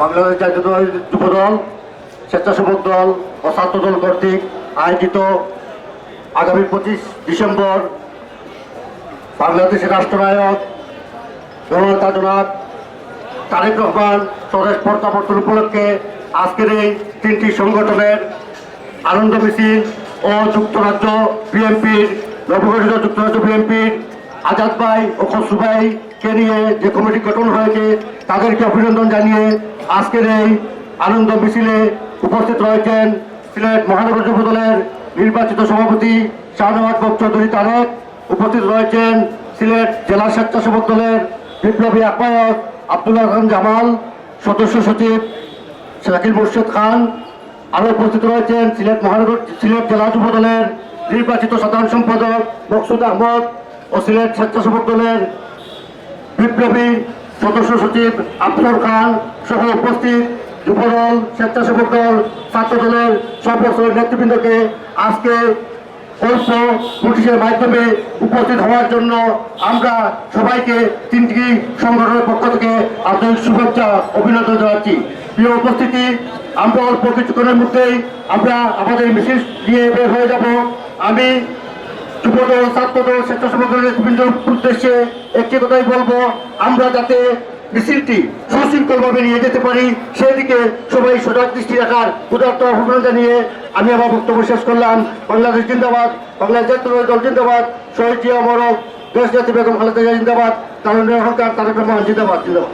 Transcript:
বাংলাদেশ জাতীয় যুব দল, স্বেচ্ছাসেবক দল ও ছাত্র দল কর্তৃক আয়োজিত আগামী পঁচিশ ডিসেম্বর বাংলাদেশের রাষ্ট্রনায়ক জনতা জনাব তারেক রহমান, স্বদেশ প্রত্যাবর্তন উপলক্ষে আজকের এই তিনটি সংগঠনের আনন্দ মিছিল ও যুক্তরাজ্য বিএনপির, নবগঠিত যুক্তরাজ্য বিএনপির আজাদ ভাই ও খসরু ভাইকে নিয়ে যে কমিটি গঠন হয়েছে, তাদেরকে অভিনন্দন জানিয়ে আজকের এই আনন্দ মিছিলে উপস্থিত রয়েছেন সিলেট মহানগর যুব দলের নির্বাচিত সভাপতি শাহনওয়াজ বক চৌধুরী তারেক, উপস্থিত রয়েছেন সিলেট জেলা স্বেচ্ছাসেবক দলের বিপ্লবী আহ্বায়ক আব্দুল্লাহ খান জামাল, সদস্য সচিব শাকিল মুর্শিদ খান আরও উপস্থিত রয়েছেন সিলেট মহানগর, সিলেট জেলা যুব দলের নির্বাচিত সাধারণ সম্পাদক মকসুদ আহমদ ও সিলেট স্বেচ্ছাসেবক দলের বিপ্লবী সদস্য সচিব আফসর খান সহ উপস্থিত যুবদল, স্বেচ্ছাসেবক দল ছাত্র দলের সর্বস্তর নেতৃবৃন্দকে আজকে অল্প নোটিশের মাধ্যমে উপস্থিত হওয়ার জন্য আমরা সবাইকে তিনটি সংগঠনের পক্ষ থেকে আন্তরিক শুভেচ্ছা, অভিনন্দন জানাচ্ছি। প্রিয় উপস্থিতি, আমরা অল্প কিছুক্ষণের মধ্যেই আমরা আমাদের মিছিল নিয়ে বের হয়ে যাব। আমি যুবদল, ছাত্রদল স্বেচ্ছাসেবক উদ্দেশ্যে একটি কথাই বলব, আমরা যাতে মিছিলটি সুশৃঙ্খলভাবে নিয়ে যেতে পারি, সেদিকে সবাই সজাগ দৃষ্টি রাখার উদার্ত আহ্বান জানিয়ে আমি আমার বক্তব্য শেষ করলাম। বাংলাদেশ জিন্দাবাদ, বাংলাদেশ জাতীয় দল জিন্দাবাদ, শহীদ জিয়া মরক, দেশ জাতি বেগম খালেদা জিয়া জিন্দাবাদ, তারুণ্যের অহংকার তারেক রহমান জিন্দাবাদ জিন্দাবাদ।